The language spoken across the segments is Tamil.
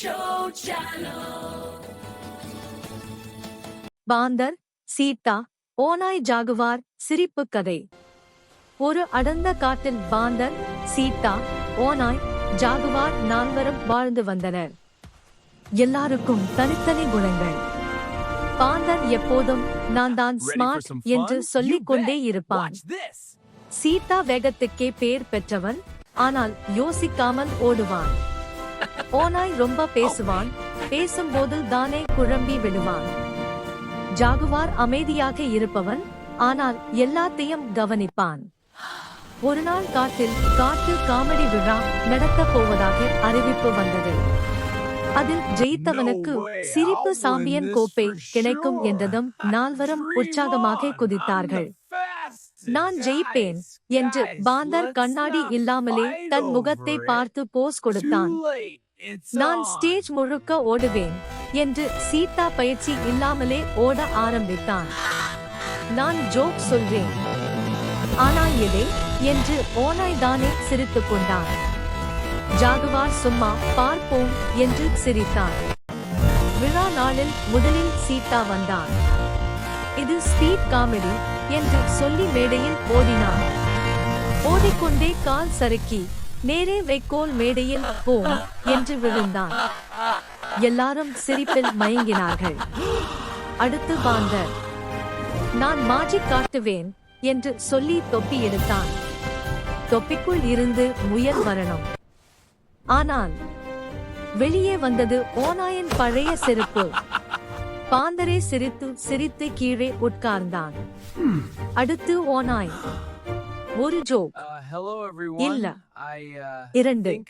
Show Channel. பாந்தர் சீட்டா ஓநாய் ஜாகுவார் சிரிப்பு கதை ஒரு அடர்ந்த காட்டில் பாந்தர் சீட்டா ஓநாய் ஜாகுவார் நால்வரும் வாழ்ந்து வந்தனர் எல்லாருக்கும் தனித்தனி குணங்கள் பாந்தர் எப்போதும் நான் தான் ஸ்மார்ட் என்று? சொல்லிக் கொண்டே. இருப்பான். சீதா வேகத்துக்கே பேர் பெற்றவன் ஆனால் யோசிக்காமல் ஓடுவான் ஓநாய் ரொம்ப பேசுவான் பேசும்போது தானே குழம்பி விடுவான் ஜாகுவார் அமைதியாக இருப்பவன் ஆனால் எல்லாத்தையும் கவனிப்பான் ஒரு நாள் காட்டில் காட்டு காமெடி விழா நடக்கப் போவதாக அறிவிப்பு வந்தது அதில் ஜெயித்தவனுக்கு. சிரிப்பு சாம்பியன் கோப்பை கிடைக்கும். என்றதும் நால்வரும் உற்சாகமாக. குதித்தார்கள். நான் ஜெயிப்பேன் என்று பாந்தர் கண்ணாடி இல்லாமலே தன் முகத்தை. பார்த்து போஸ் கொடுத்தான் நான். ஸ்டேஜ் முழுக்க ஓடுவேன் என்று சீதா பயிற்சி இல்லாமலே ஓட ஆரம்பித்தான். நான் ஜோக் சொல்வேன். ஆனா எதே என்று ஓனாய் தானே சிரித்துக் கொண்டான். ஜாகுவார் சும்மா பார்ப்போம் என்று சிரித்தான். விழா நாளில் முதலில் சீதா வந்தான். இது ஸ்பீட் காமெடி என்று சொல்லி மேடையில் ஓடினான். ஓடிக்கொண்டே கால் சறுக்கி. நேரே வைக்கோல் மேடையில் போம் என்று விழுந்தான். எல்லாரும் சிரிப்பில் மயங்கினார்கள். அடுத்து பாந்தர் நான் மாஜிக் காட்டுவேன் என்று சொல்லி தொப்பி எடுத்தான். தொப்பிக்குள் இருந்து முயல் வரணும் ஆனால் வெளியே வந்தது ஓநாயின் பழைய செருப்பு. பாந்தரே சிரித்து சிரித்து கீழே உட்கார்ந்தான். அடுத்து ஓநாய் ஒரு ஜோக். Uh. இல்ல. Uh, இரண்டு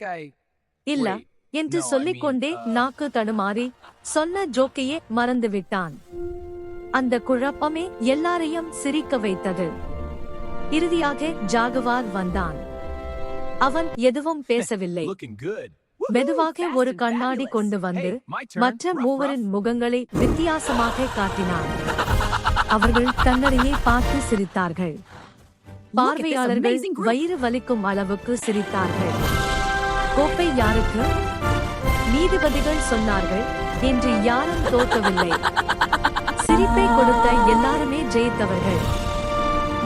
இல்ல. என்று No, I சொல்லிக் கொண்டே mean, uh, நாக்கு தடுமாறி சொன்ன ஜோக்கையே மறந்துவிட்டான் அந்த குழப்பமே எல்லாரையும் சிரிக்க வைத்தது இறுதியாக ஜாகுவார் வந்தான் அவன் எதுவும் பேசவில்லை. மெதுவாக ஒரு கண்ணாடி. கொண்டு வந்து. மற்ற மூவரின். முகங்களை வித்தியாசமாக காட்டினான் அவர்கள் தன்னிடையே பார்த்து சிரித்தார்கள் பார்வையாளர்கள். வயிறு வலிக்கும் அளவுக்கு சிரித்தார்கள் கோப்பை யாருக்கு நீதிபதிகள் சொன்னார்கள் என்று யாரும் தோற்கவில்லை சிரிப்பை கொடுத்த எல்லாருமே ஜெயித்தவர்கள்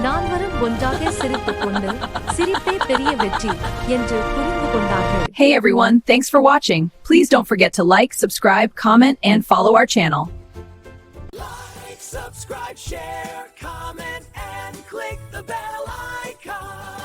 நால்வரும் ஒன்றாக சிரித்துக் கொண்டு சிரிப்பே பெரிய வெற்றி என்று புரிந்து கொண்டார்கள் Hey everyone, thanks for watching. Please don't forget to like, subscribe, comment, and follow our channel. Like, subscribe, share, comment, and and click the bell icon.